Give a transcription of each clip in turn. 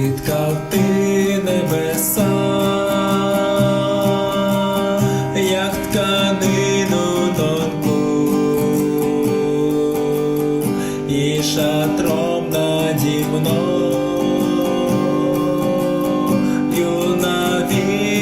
Звідка небеса, як тканину тонку і шатром наді мною навіси.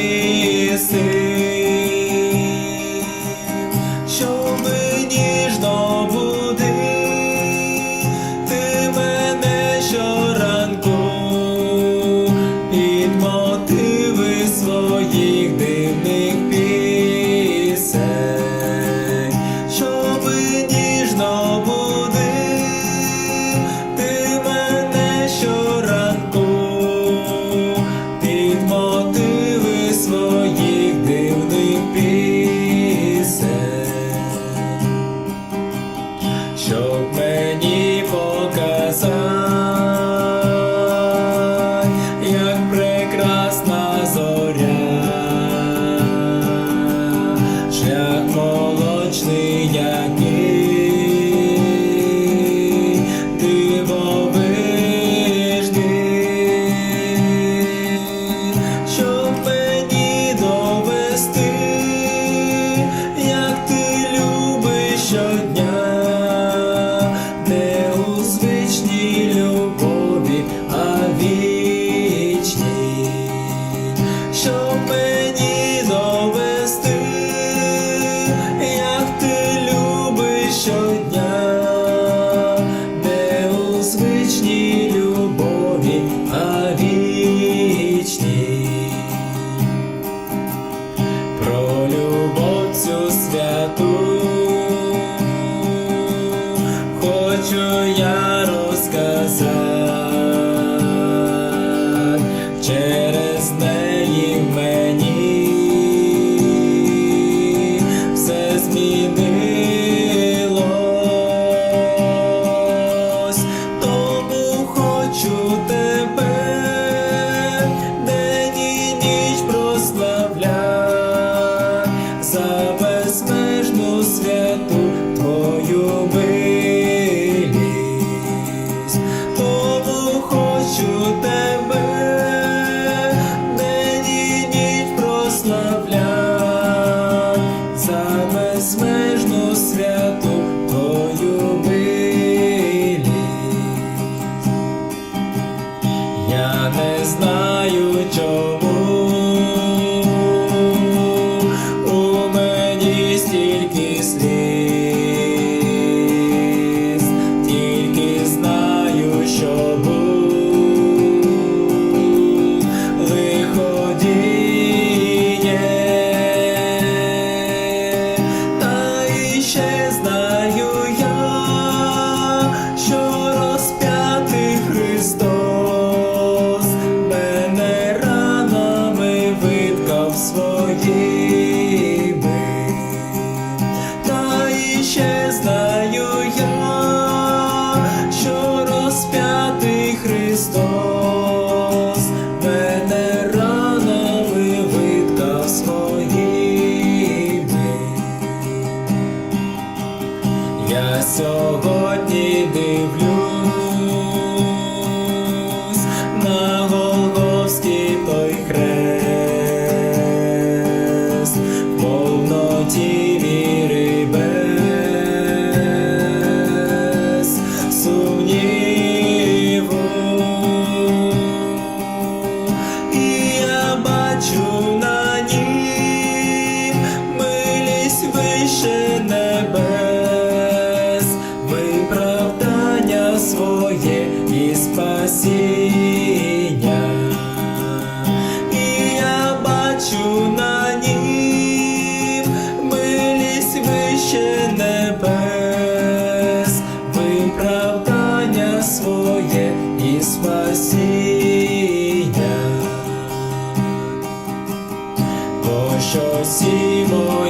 that the не знаю. своє і спасіння, бо що сімо.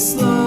slow.